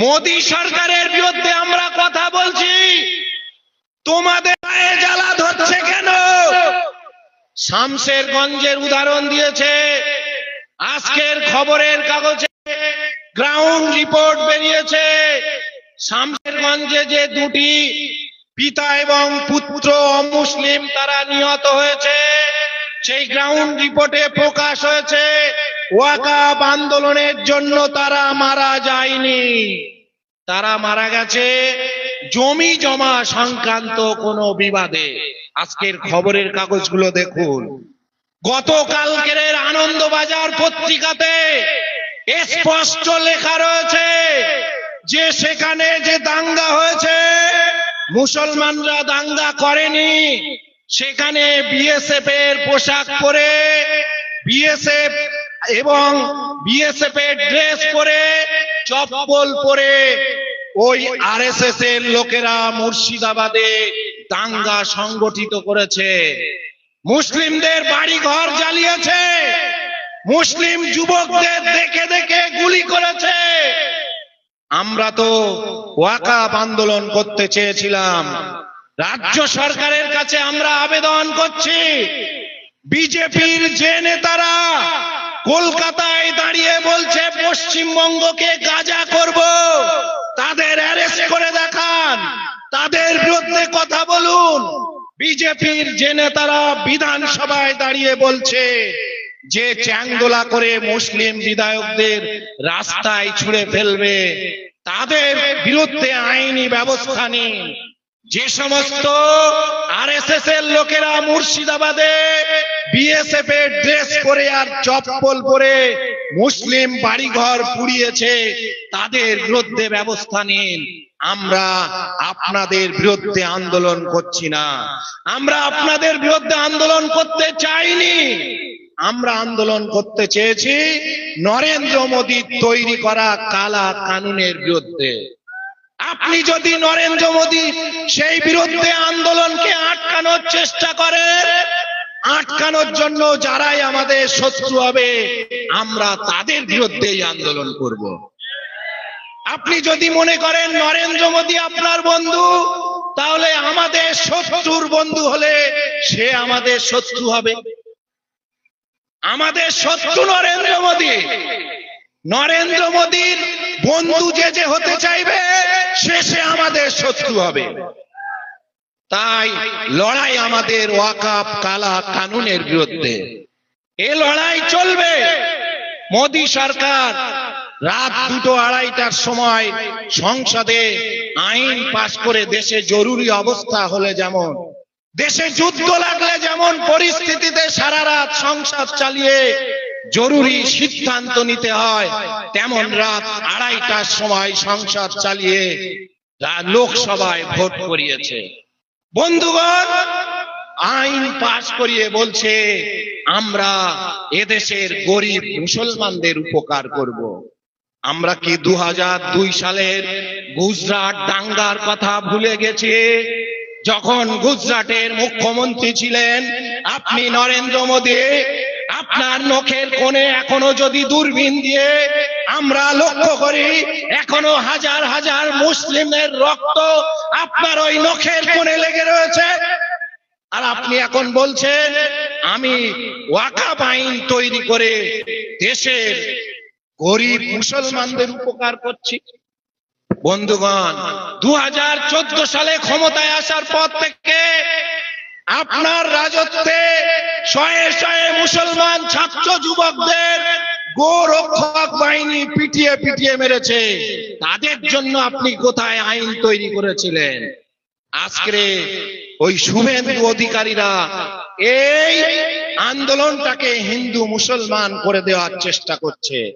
মোদী সরকারের বিরুদ্ধে আমরা কথা বলছি। তোমাদের গায়ে জ্বালা ধরছে কেন? শামশেরগঞ্জের উদাহরণ দিয়েছে। আজকের খবরের কাগজে গ্রাউন্ড রিপোর্ট বেরিয়েছে। শামশেরগঞ্জে যে দুটি পিতা এবং পুত্র অমুসলিম তারা নিহত হয়েছে, সেই গ্রাউন্ড রিপোর্টে প্রকাশ হয়েছে। ওয়াকাব আন্দোলনের জন্য তারা মারা যায়নি। তারা মারা গেছে জমি জমা সংক্রান্ত কোনো বিবাদে। আজকের খবরের কাগজগুলো দেখুন। গতকালকের আনন্দবাজার পত্রিকাতে স্পষ্ট লেখা রয়েছে যে সেখানে যে দাঙ্গা হয়েছে, মুসলমানরা দাঙ্গা করেনি। সেখানে বিএসএফ এর পোশাক পরে বিএসএফ এবং বিএসএফ এর ড্রেস পরে চপ্পল পরে ওই আরএসএস এর লোকেরা মুর্শিদাবাদে দাঙ্গা সংগঠিত করেছে। মুসলিমদের বাড়ি ঘর জ্বালিয়েছে। মুসলিম যুবকদের দেখে দেখে গুলি করেছে। আমরা তো ওয়াকাব আন্দোলন করতে চেয়েছিলাম। রাজ্য সরকারের কাছে আমরা আবেদন করছি। বিজেপির যে নেতারা কলকাতায় দাঁড়িয়ে বলছে, পশ্চিমবঙ্গকে গাজা করব। তাদের অ্যারেস্ট করে দেখান। তাদের বিরুদ্ধে কথা বলুন। বিজেপির যে নেতারা বিধানসভায় দাঁড়িয়ে বলছে, যে চ্যাংদোলা করে মুসলিম বিধায়কদের রাস্তায় ছুড়ে ফেলবে, তাদের বিরুদ্ধে আইনি ব্যবস্থা নিন। যে সমস্ত আরএসএস এর লোকেরা মুর্শিদাবাদে বিএসএফ এর ড্রেস পরে আর চপ্পল পরে মুসলিম বাড়িঘর পুড়িয়েছে, তাদের বিরুদ্ধে ব্যবস্থা নিন। আমরা আপনাদের বিরুদ্ধে আন্দোলন করছি না। আমরা আপনাদের বিরুদ্ধে আন্দোলন করতে চাইনি। আমরা আন্দোলন করতে চেয়েছি নরেন্দ্র মোদী তৈরি করা কালা কানুনের বিরুদ্ধে। আপনি যদি নরেন্দ্র মোদী সেই বিরুদ্ধে আন্দোলনকে আটকানোর চেষ্টা করেন আটকানোর জন্য যারাই আমাদের শত্রু হবে, আমরা তাদের বিরুদ্ধেই আন্দোলন করব। আপনি যদি মনে করেন নরেন্দ্র মোদী আপনার বন্ধু, তাহলে আমাদের শত্রুর বন্ধু হলে সে আমাদের শত্রু হবে। আমাদের শত্রু নরেন্দ্র মোদী। নরেন্দ্র মোদীর বন্ধু যে যে হতে চাইবে, সে সে আমাদের শত্রু হবে। তাই লড়াই আমাদের ওয়াকাপ কালা কানুনের বিরুদ্ধে। এ লড়াই চলবে। মোদী সরকার রাত দুটো আড়াইটার সময় সংসদে আইন পাশ করে দেশে জরুরি অবস্থা হলে যেমন, দেশে যুদ্ধ লাগলে যেমন পরিস্থিতিতে সারা রাত সংসদ চালিয়ে জরুরি সিদ্ধান্ত নিতে হয়, তেমন রাত আড়াইটার সময় সংসদ চালিয়ে লোকসভায় ভোট করিয়েছে। বন্ধুগণ, আইন পাশ করিয়ে বলছে, আমরা এদেশের গরিব মুসলমানদের উপকার করব। আমরা কি দু দুই সালের গুজরাট দাঙ্গার কথা ভুলে গেছি যখন গুজরাটের মুখ্যমন্ত্রী ছিলেন, আপনি নরেন্দ্র মোদী, আপনার নখের কোণে এখনও যদি দূরবীন দিয়ে আমরা লক্ষ্য করি, এখনও হাজার হাজার মুসলিমের রক্ত আপনার ওই নখের কোণে লেগে রয়েছে। আর আপনি এখন বলছেন, আমি ওয়াকাব আইন তৈরি করে দেশের গরিব মুসলমানদের উপকার করছি। বন্ধুগণ দু হাজার চোদ্দ সালে ক্ষমতায় আসার পর থেকে আপনার রাজত্বে শয়ে শয়ে মুসলমান ছাত্র যুবকদের গোরক্ষক বাহিনী পিটিয়ে পিটিয়ে মেরেছে। তাদের জন্য আপনি কোথায় আইন তৈরি করেছিলেন? আজকে ওই শুভেন্দু অধিকারীরা এই আন্দোলনটাকে হিন্দু মুসলমান করে দেওয়ার চেষ্টা করছে।